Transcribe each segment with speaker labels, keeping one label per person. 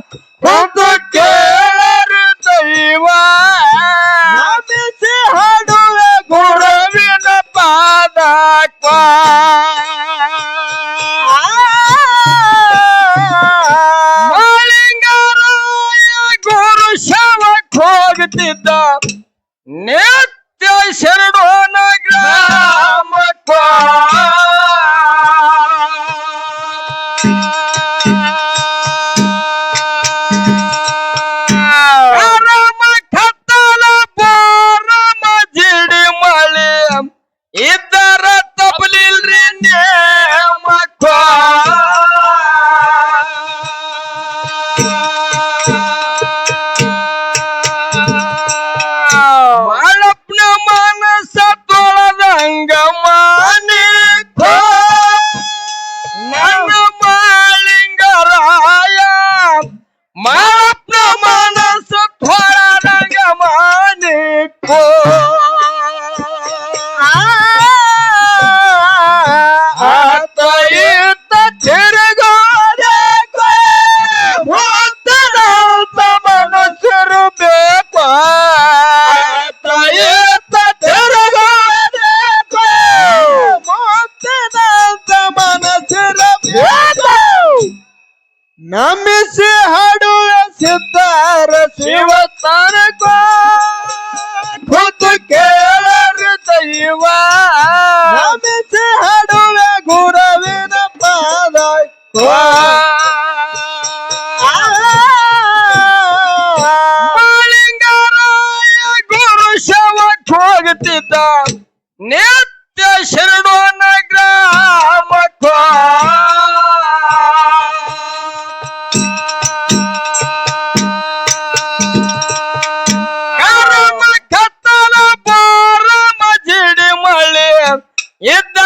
Speaker 1: Fuck! yedi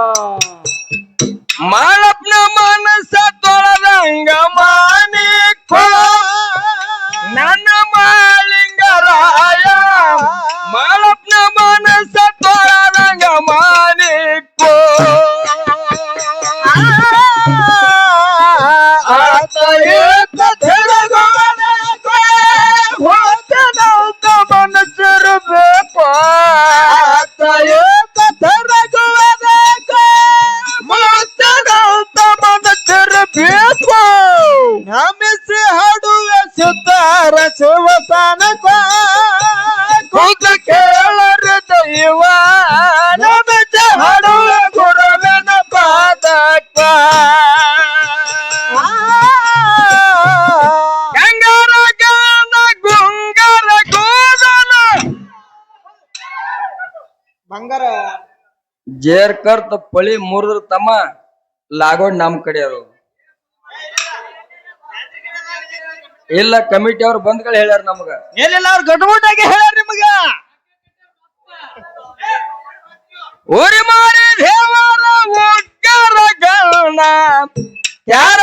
Speaker 2: Oh.
Speaker 1: ಜೇರ್ ಕರ್ತ ಪಳಿ ಮುರಿದ್ರ ತಮ್ಮ ಲಾಗೋಡ್ ನಮ್ ಕಡೆ ಅದು ಇಲ್ಲ ಕಮಿಟಿ ಅವ್ರು ಬಂದ್ಗಳು ಹೇಳ್ಯಾರ ನಮಗ.
Speaker 2: ಏನಿಲ್ಲ ಅವ್ರು ಹೇಳ್ಯಾರ ನಿಮ್ಗ.
Speaker 1: ಊರಿ ಮಾಡಿ ದೇವರ ಗಣ ಯಾರ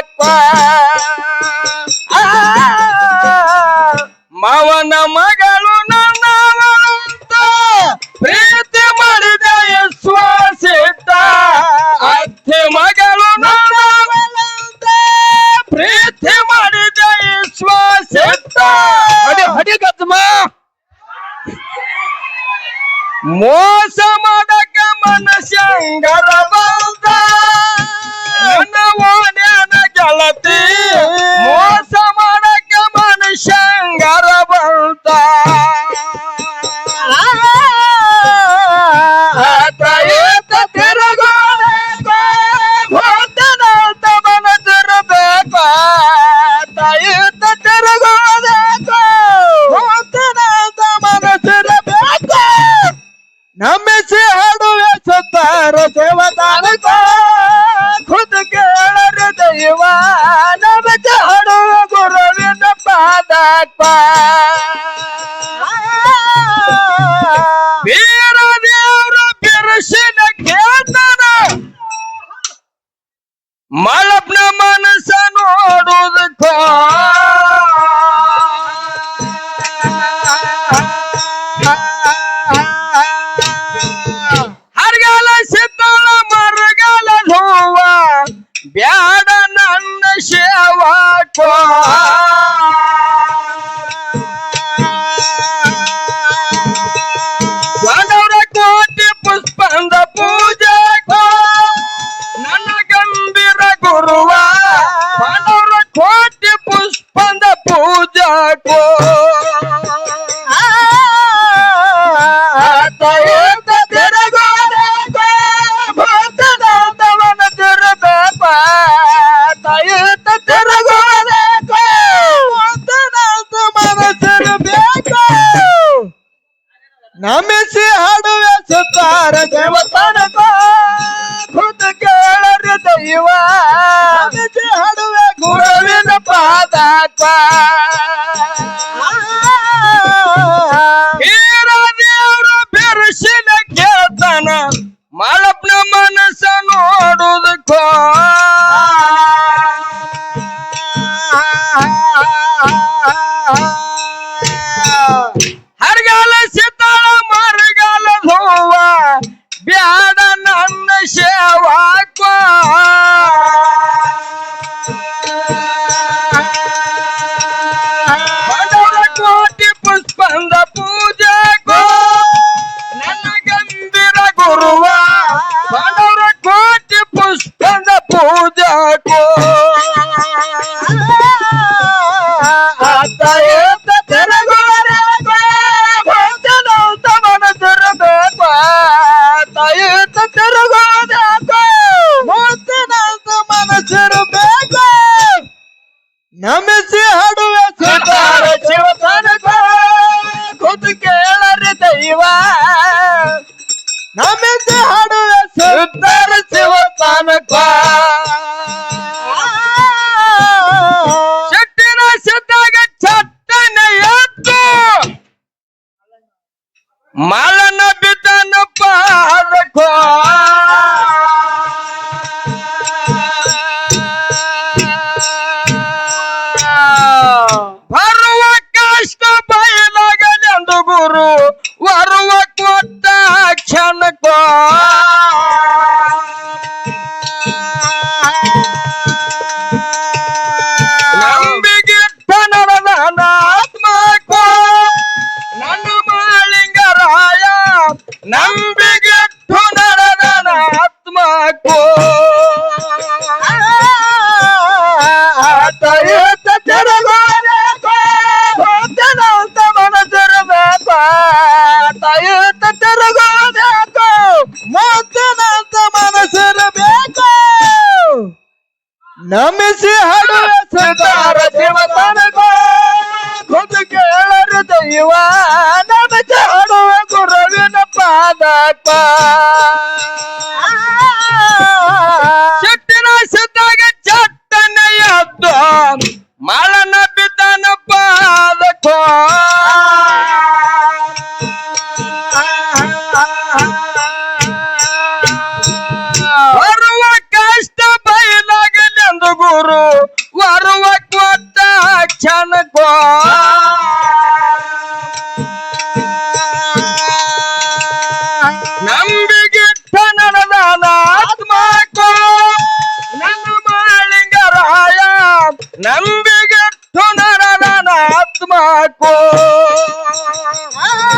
Speaker 1: like
Speaker 2: what? থাকবা ನಮಿಸಿ ಹಾಡುವೆ
Speaker 1: ಸುತ್ತಾರ ದೇವಸ್ಥಾನದ ಖುದ್ದು ಕೇಳರಿ ದೈವ.
Speaker 2: ನಮಿಸಿ ಹಾಡುವೆ
Speaker 1: ಗುರುವಿನ ಪಾದಾಟ ಹೀರ ದೇವ್ರ ಬಿರುಸಿನ ಕೇಳ್ತಾನ ಮಾಡಪ್ನ ಮನಸ್ಸ ನೋಡುದಕ್ಕೋ Oh,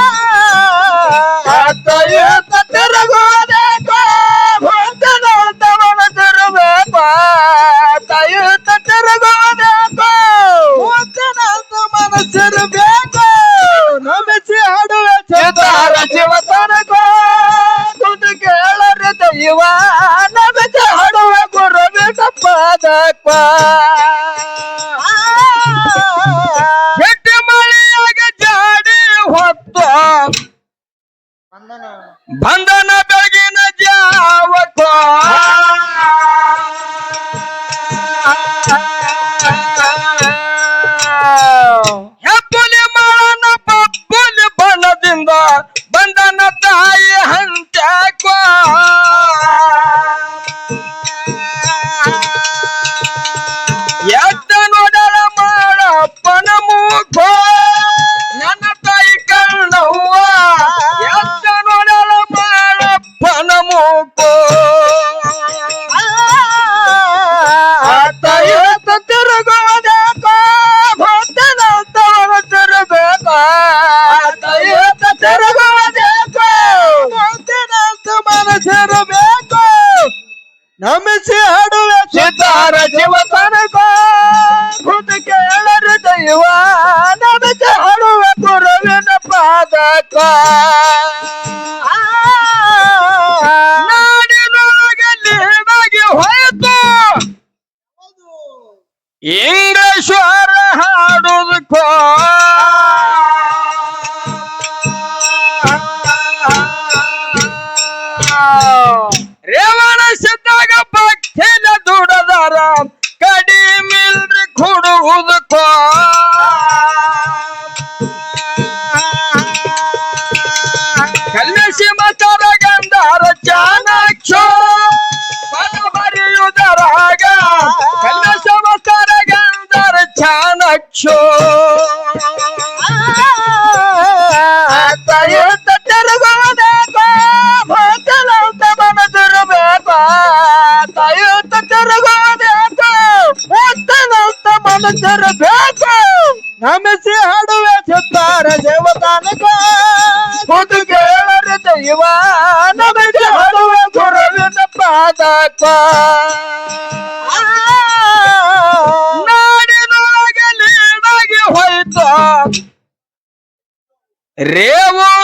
Speaker 1: बंधन बंधन Yeah. ಅಚ್ಚೋ ತಾಯತ್ತ ತಿರುಗುವುದೇಕೋ ಭಕ್ತಲೌತ ತಯ ತಾಯತ್ತ ತಿರುಗುವುದೇಕೋ ಭಕ್ತಲೌತ Revo!